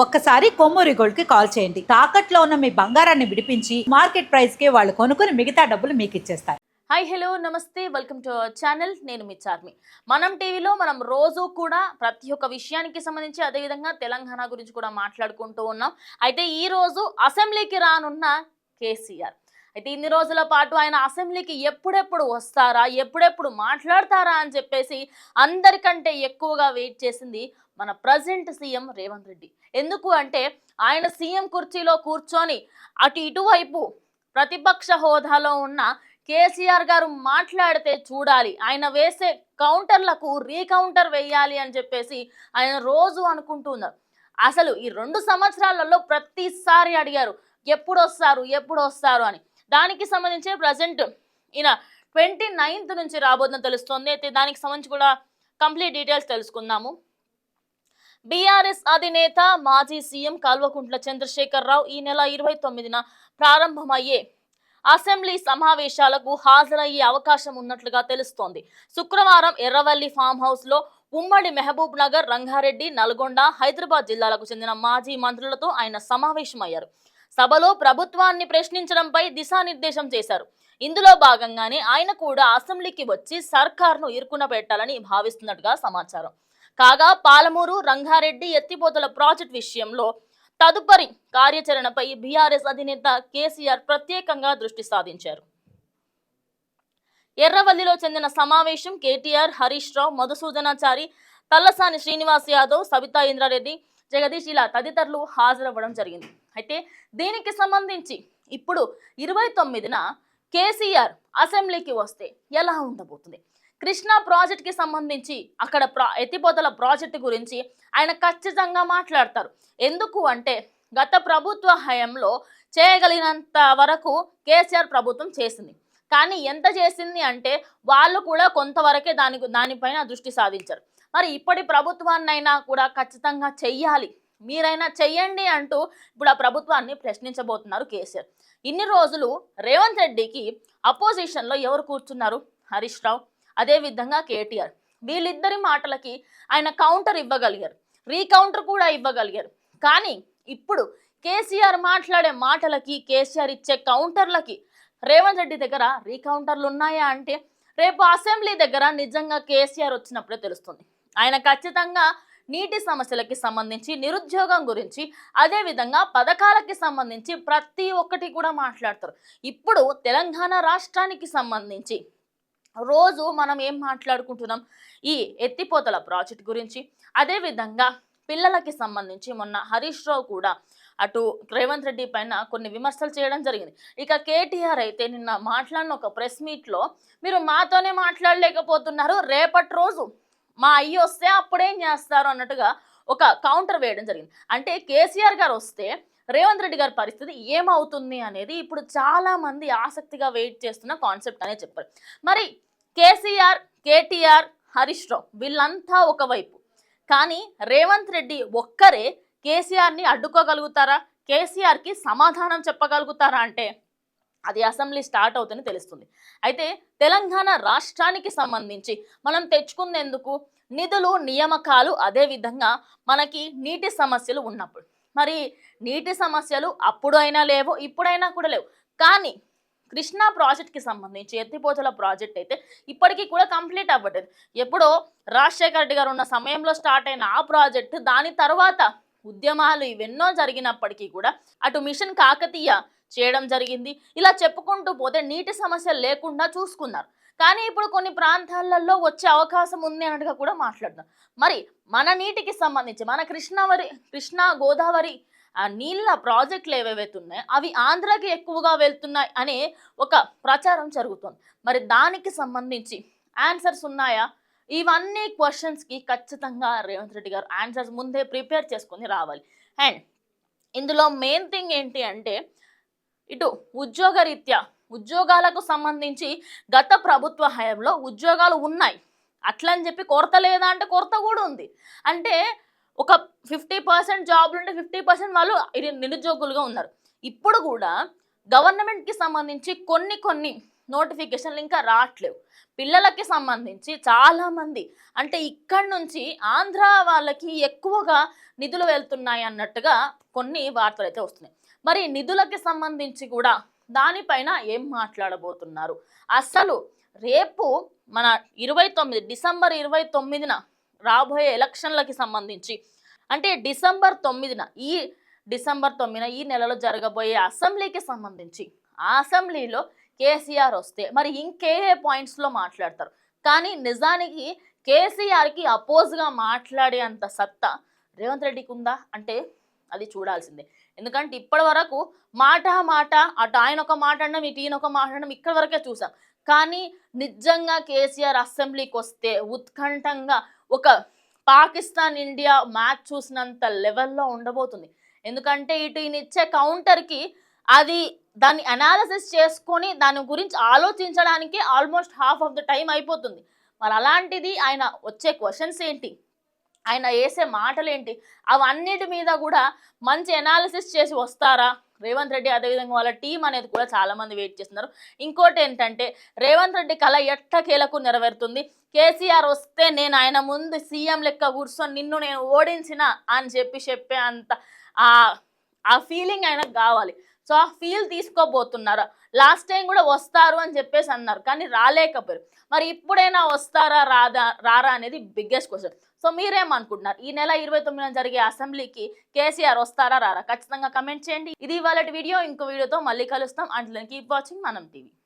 ఒక్కసారి కొమ్మూరి గోల్డ్కి కాల్ చేయండి. తాకట్లో ఉన్న మీ బంగారాన్ని విడిపించి మార్కెట్ ప్రైస్కి వాళ్ళు కొనుక్కుని మిగతా డబ్బులు మీకు ఇచ్చేస్తారు. Hi hello namaste welcome to our channel. నేను మీ చార్మి. మనం టీవీలో మనం రోజు కూడా ప్రతి ఒక్క విషయానికి సంబంధించి అదేవిధంగా తెలంగాణ గురించి కూడా మాట్లాడుకుంటూ ఉన్నాం. అయితే ఈ రోజు అసెంబ్లీకి రానున్న కేసీఆర్. అయితే ఇన్ని రోజుల పాటు ఆయన అసెంబ్లీకి ఎప్పుడెప్పుడు వస్తారా? ఎప్పుడెప్పుడు మాట్లాడతారా? అని చెప్పేసి అందరికంటే ఎక్కువగా వెయిట్ చేసింది మన ప్రజెంట్ సీఎం రేవంత్ రెడ్డి. ఎందుకు అంటే ఆయన సీఎం కుర్చీలో కూర్చొని అటు ఇటువైపు ప్రతిపక్ష హోదాలో ఉన్న కేసీఆర్ గారు మాట్లాడితే చూడాలి. ఆయన వేసే కౌంటర్లకు రీకౌంటర్ వేయాలి అని చెప్పేసి ఆయన రోజు అనుకుంటున్నారు అసలు ఈ రెండు సంవత్సరాలలో ప్రతిసారి అడిగారు ఎప్పుడు వస్తారు? ఎప్పుడు వస్తారు? అని. దానికి సంబంధించి ప్రజెంట్ ఈయన ట్వంటీ నైన్త్ నుంచి రాబోతుందని తెలుస్తుంది. అయితే దానికి సంబంధించి కూడా కంప్లీట్ డీటెయిల్స్ తెలుసుకుందాము. బీఆర్ఎస్ అధినేత మాజీ సీఎం కల్వకుంట్ల చంద్రశేఖరరావు ఈ నెల ఇరవై తొమ్మిదిన ప్రారంభమయ్యే అసెంబ్లీ సమావేశాలకు హాజరయ్యే అవకాశం ఉన్నట్లుగా తెలుస్తోంది. శుక్రవారం ఎర్రవల్లి ఫామ్ హౌస్లో ఉమ్మడి మహబూబ్ నగర్ రంగారెడ్డి నల్గొండ హైదరాబాద్ జిల్లాలకు చెందిన మాజీ మంత్రులతో ఆయన సమావేశమయ్యారు. సభలో ప్రభుత్వాన్ని ప్రశ్నించడంపై దిశానిర్దేశం చేశారు. ఇందులో భాగంగానే ఆయన కూడా అసెంబ్లీకి వచ్చి సర్కార్ను ఇరుకున పెట్టాలని భావిస్తున్నట్టుగా సమాచారం. కాగా పాలమూరు రంగారెడ్డి ఎత్తిపోతల ప్రాజెక్ట్ విషయంలో తదుపరి కార్యాచరణపై బీఆర్ఎస్ అధినేత కేసీఆర్ ప్రత్యేకంగా దృష్టి సాధించారు. ఎర్రవల్లిలో చెందిన సమావేశం కేటీఆర్ హరీష్ రావు మధుసూదనాచారి తల్లసాని శ్రీనివాస్ యాదవ్ సబితా ఇంద్రారెడ్డి జగదీష్ ఇలా తదితరులు హాజరవ్వడం జరిగింది. అయితే దీనికి సంబంధించి ఇప్పుడు ఇరవై తొమ్మిదిన కేసీఆర్ అసెంబ్లీకి వస్తే ఎలా ఉండబోతుంది? కృష్ణా ప్రాజెక్ట్కి సంబంధించి అక్కడ ప్రా ఎత్తిపోతల ప్రాజెక్టు గురించి ఆయన ఖచ్చితంగా మాట్లాడతారు. ఎందుకు అంటే గత ప్రభుత్వ హయంలో చేయగలిగినంత వరకు కేసీఆర్ ప్రభుత్వం చేసింది. కానీ ఎంత చేసింది అంటే వాళ్ళు కూడా కొంతవరకే దాని దానిపైన దృష్టి సాధించారు. మరి ఇప్పటి ప్రభుత్వాన్నైనా కూడా ఖచ్చితంగా చెయ్యాలి. మీరైనా చెయ్యండి అంటూ ఇప్పుడు ఆ ప్రభుత్వాన్ని ప్రశ్నించబోతున్నారు కేసీఆర్. ఇన్ని రోజులు రేవంత్ రెడ్డికి అపోజిషన్లో ఎవరు కూర్చున్నారు? హరీష్ రావు అదేవిధంగా కేటీఆర్. వీళ్ళిద్దరి మాటలకి ఆయన కౌంటర్ ఇవ్వగలిగారు. రీకౌంటర్ కూడా ఇవ్వగలిగారు. కానీ ఇప్పుడు కేసీఆర్ మాట్లాడే మాటలకి కేసీఆర్ ఇచ్చే కౌంటర్లకి రేవంత్ రెడ్డి దగ్గర రీకౌంటర్లు ఉన్నాయా అంటే రేపు అసెంబ్లీ దగ్గర నిజంగా కేసీఆర్ వచ్చినప్పుడే తెలుస్తుంది. ఆయన ఖచ్చితంగా నీటి సమస్యలకి సంబంధించి నిరుద్యోగం గురించి అదేవిధంగా పథకాలకి సంబంధించి ప్రతి ఒక్కటి కూడా మాట్లాడతారు. ఇప్పుడు తెలంగాణ రాష్ట్రానికి సంబంధించి రోజు మనం ఏం మాట్లాడుకుంటున్నాం? ఈ ఎత్తిపోతల ప్రాజెక్ట్ గురించి అదేవిధంగా పిల్లలకి సంబంధించి మొన్న హరీష్ రావు కూడా అటు రేవంత్ రెడ్డి పైన కొన్ని విమర్శలు చేయడం జరిగింది. ఇక కేటీఆర్ అయితే నిన్న మాట్లాడిన ఒక ప్రెస్ మీట్లో మీరు మాతోనే మాట్లాడలేకపోతున్నారు రేపటి రోజు మా అయ్యి వస్తే అప్పుడేం చేస్తారు? అన్నట్టుగా ఒక కౌంటర్ వేయడం జరిగింది. అంటే కేసీఆర్ గారు వస్తే రేవంత్ రెడ్డి గారి పరిస్థితి ఏమవుతుంది అనేది ఇప్పుడు చాలామంది ఆసక్తిగా వెయిట్ చేస్తున్న కాన్సెప్ట్ అనే చెప్పారు. మరి కేసీఆర్ కేటీఆర్ హరీష్ రావు వీళ్ళంతా ఒకవైపు. కానీ రేవంత్ రెడ్డి ఒక్కరే కేసీఆర్ని అడ్డుకోగలుగుతారా? కేసీఆర్కి సమాధానం చెప్పగలుగుతారా అంటే అది అసెంబ్లీ స్టార్ట్ అవుతుందని తెలుస్తుంది. అయితే తెలంగాణ రాష్ట్రానికి సంబంధించి మనం తెచ్చుకునేందుకు నిధులు నియామకాలు అదేవిధంగా మనకి నీటి సమస్యలు ఉన్నప్పుడు. మరి నీటి సమస్యలు అప్పుడు అయినా లేవు ఇప్పుడైనా కూడా లేవు. కానీ కృష్ణా ప్రాజెక్ట్కి సంబంధించి ఎత్తిపోతల ప్రాజెక్ట్ అయితే ఇప్పటికీ కూడా కంప్లీట్ అవ్వట్లేదు ఎప్పుడో రాజశేఖర రెడ్డి గారు ఉన్న సమయంలో స్టార్ట్ అయిన ఆ ప్రాజెక్ట్ దాని తర్వాత ఉద్యమాలు ఇవెన్నో జరిగినప్పటికీ కూడా అటు మిషన్ కాకతీయ చేయడం జరిగింది. ఇలా చెప్పుకుంటూ పోతే నీటి సమస్యలు లేకుండా చూసుకున్నారు. కానీ ఇప్పుడు కొన్ని ప్రాంతాలలో వచ్చే అవకాశం ఉంది అన్నట్టుగా కూడా మాట్లాడుతున్నారు. మరి మన నీటికి సంబంధించి మన కృష్ణావరి కృష్ణా గోదావరి ఆ నీళ్ళ ప్రాజెక్టులు ఏవేవైతే ఉన్నాయో అవి ఆంధ్రాకి ఎక్కువగా వెళ్తున్నాయి అనే ఒక ప్రచారం జరుగుతుంది. మరి దానికి సంబంధించి ఆన్సర్స్ ఉన్నాయా? ఇవన్నీ క్వశ్చన్స్కి ఖచ్చితంగా రేవంత్ రెడ్డి గారు ఆన్సర్స్ ముందే ప్రిపేర్ చేసుకొని రావాలి. అండ్ ఇందులో మెయిన్ థింగ్ ఏంటి అంటే ఇటు ఉద్యోగరీత్యా ఉద్యోగాలకు సంబంధించి గత ప్రభుత్వ హయాంలో ఉద్యోగాలు ఉన్నాయి. అట్లని చెప్పి కొరత లేదా అంటే కొరత కూడా ఉంది. అంటే ఒక ఫిఫ్టీ పర్సెంట్ జాబ్లు ఉంటే ఫిఫ్టీ పర్సెంట్ వాళ్ళు నిరుద్యోగులుగా ఉన్నారు. ఇప్పుడు కూడా గవర్నమెంట్కి సంబంధించి కొన్ని కొన్ని నోటిఫికేషన్లు ఇంకా రావట్లేవు. పిల్లలకి సంబంధించి చాలామంది అంటే ఇక్కడి నుంచి ఆంధ్ర వాళ్ళకి ఎక్కువగా నిధులు వెళ్తున్నాయి అన్నట్టుగా కొన్ని వార్తలు అయితే వస్తున్నాయి. మరి నిధులకి సంబంధించి కూడా దానిపైన ఏం మాట్లాడబోతున్నారు? అసలు రేపు మన ఇరవై తొమ్మిది డిసెంబర్ ఇరవై తొమ్మిదిన రాబోయే ఎలక్షన్లకి సంబంధించి. అంటే డిసెంబర్ తొమ్మిదిన ఈ డిసెంబర్ తొమ్మిదిన ఈ నెలలో జరగబోయే అసెంబ్లీకి సంబంధించి ఆ అసెంబ్లీలో కేసీఆర్ వస్తే మరి ఇంకే పాయింట్స్లో మాట్లాడతారు. కానీ నిజానికి కేసీఆర్కి అపోజ్గా మాట్లాడే అంత సత్తా రేవంత్ రెడ్డికి ఉందా? అంటే అది చూడాల్సిందే. ఎందుకంటే ఇప్పటి వరకు మాట మాట అటు ఆయన ఒక మాట అనడం ఇటు ఈయన ఒక మాట అనడం ఇక్కడి వరకే చూసాం. కానీ నిజంగా కేసీఆర్ అసెంబ్లీకి వస్తే ఉత్కంఠంగా ఒక పాకిస్తాన్ ఇండియా మ్యాచ్ చూసినంత లెవెల్లో ఉండబోతుంది. ఎందుకంటే ఇటు ఈయన ఇచ్చే కౌంటర్కి అది దాన్ని అనాలిసిస్ చేసుకొని దాని గురించి ఆలోచించడానికి almost half of the time అయిపోతుంది. మరి అలాంటిది ఆయన వచ్చే క్వశ్చన్స్ ఏంటి? ఆయన వేసే మాటలేంటి? అవన్నిటి మీద కూడా మంచి అనాలిసిస్ చేసి వస్తారా? రేవంత్ రెడ్డి అదేవిధంగా వాళ్ళ టీం అనేది కూడా చాలా మంది వెయిట్ చేస్తున్నారు. ఇంకోటి ఏంటంటే రేవంత్ రెడ్డి కళ ఎట్టకేలకు నెరవేరుతుంది? కేసీఆర్ వస్తే నేను ఆయన ముందు సీఎం లెక్క కూర్చొని నిన్ను నేను ఓడించిన అని చెప్పి చెప్పే అంత ఆ ఆ ఫీలింగ్ ఆయనకు కావాలి. సో ఆ ఫీల్ తీసుకోబోతున్నారు. లాస్ట్ టైం కూడా వస్తారు అని చెప్పేసి అన్నారు. కానీ రాలేకపోయారు. మరి ఇప్పుడైనా వస్తారా రాదా రారా అనేది బిగ్గెస్ట్ క్వశ్చన్ సో మీరేమనుకుంటున్నారు? ఈ నెల ఇరవై తొమ్మిదిన జరిగే అసెంబ్లీకి కేసీఆర్ వస్తారా రారా? ఖచ్చితంగా కమెంట్ చేయండి. ఇది ఇవాళ వీడియో. ఇంకో వీడియోతో మళ్ళీ కలుస్తాం. అంట్లో కీప్ వాచింగ్ మనం టీవీ